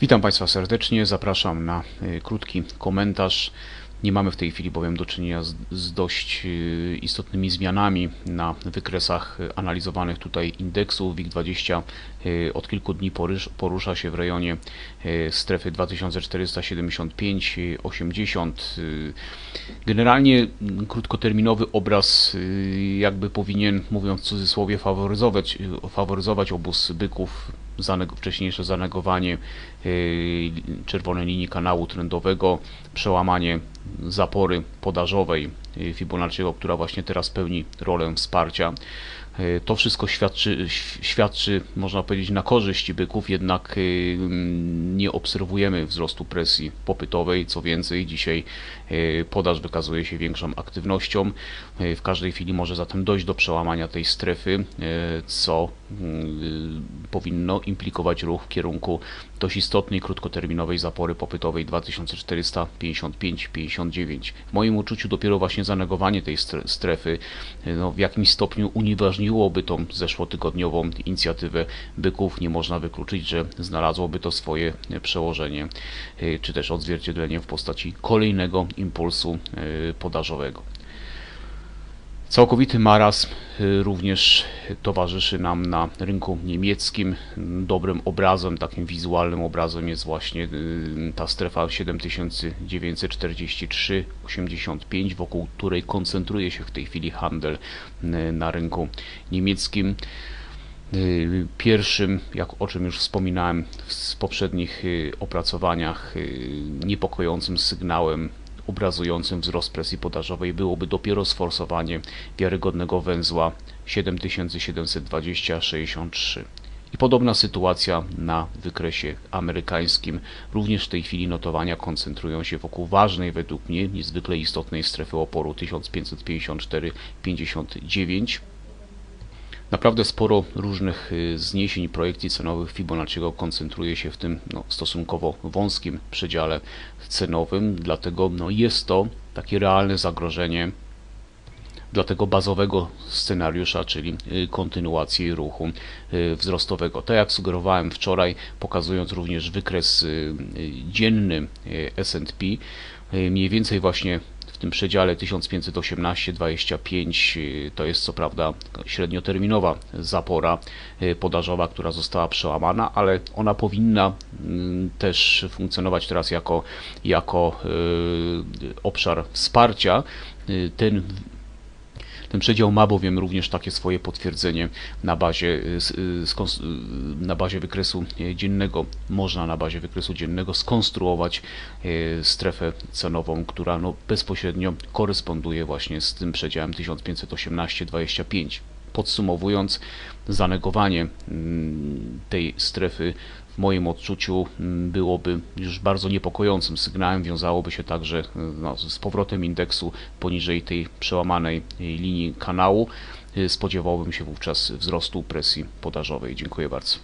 Witam Państwa serdecznie, zapraszam na y, krótki komentarz. Nie mamy w tej chwili bowiem do czynienia z, z dość y, istotnymi zmianami na wykresach y, analizowanych tutaj indeksu. WIG20 y, od kilku dni porusza się w rejonie strefy 2475-80. Generalnie mm, krótkoterminowy obraz jakby powinien, mówiąc w cudzysłowie, faworyzować, faworyzować obóz byków zanego, wcześniejsze zanegowanie yy, czerwonej linii kanału trendowego, przełamanie zapory podażowej yy, Fibonacciego, która właśnie teraz pełni rolę wsparcia. Yy, To wszystko świadczy, świadczy, można powiedzieć, na korzyść byków, jednak nie obserwujemy wzrostu presji popytowej. Co więcej, dzisiaj yy, podaż wykazuje się większą aktywnością. Yy, W każdej chwili może zatem dojść do przełamania tej strefy, yy, co yy, powinno implikować ruch w kierunku dość istotnej krótkoterminowej zapory popytowej 2455-59. W moim uczuciu dopiero właśnie zanegowanie tej stre- strefy no, w jakimś stopniu unieważniłoby tą zeszłotygodniową inicjatywę byków. Nie można wykluczyć, że znalazłoby to swoje przełożenie yy, czy też odzwierciedlenie w postaci kolejnego impulsu yy, podażowego. Całkowity marazm y, również towarzyszy nam na rynku niemieckim. Dobrym obrazem, takim wizualnym obrazem jest właśnie ta strefa 7943,85, wokół której koncentruje się w tej chwili handel na rynku niemieckim. Y, Pierwszym, jak o czym już wspominałem w poprzednich y, opracowaniach, y, niepokojącym sygnałem obrazującym wzrost presji podażowej byłoby dopiero sforsowanie wiarygodnego węzła 7720-63. I podobna sytuacja na wykresie amerykańskim. Również w tej chwili notowania koncentrują się wokół ważnej według mnie, niezwykle istotnej strefy oporu 1554-59. Naprawdę sporo różnych y, zniesień projekcji cenowych Fibonacciego koncentruje się w tym no, stosunkowo wąskim przedziale cenowym, dlatego no, jest to takie realne zagrożenie dla tego bazowego scenariusza, czyli y, kontynuacji ruchu y, wzrostowego. Tak jak sugerowałem wczoraj, pokazując również wykres dzienny S&P, mniej więcej właśnie w tym przedziale 1518-25 y, to jest co prawda średnioterminowa zapora y, podażowa, która została przełamana, ale ona powinna mm, też funkcjonować teraz jako, jako y, obszar wsparcia. Ten ten przedział ma bowiem również takie swoje potwierdzenie na bazie, y, y, y, na bazie wykresu dziennego. Można na bazie wykresu dziennego skonstruować strefę cenową, która no bezpośrednio koresponduje właśnie z tym przedziałem 1518-25. Podsumowując, zanegowanie mm, tej strefy w moim odczuciu mm, byłoby już bardzo niepokojącym sygnałem, wiązałoby się także y, no, z powrotem indeksu poniżej tej przełamanej y, linii kanału. Y, Spodziewałbym się wówczas wzrostu presji podażowej. Dziękuję bardzo.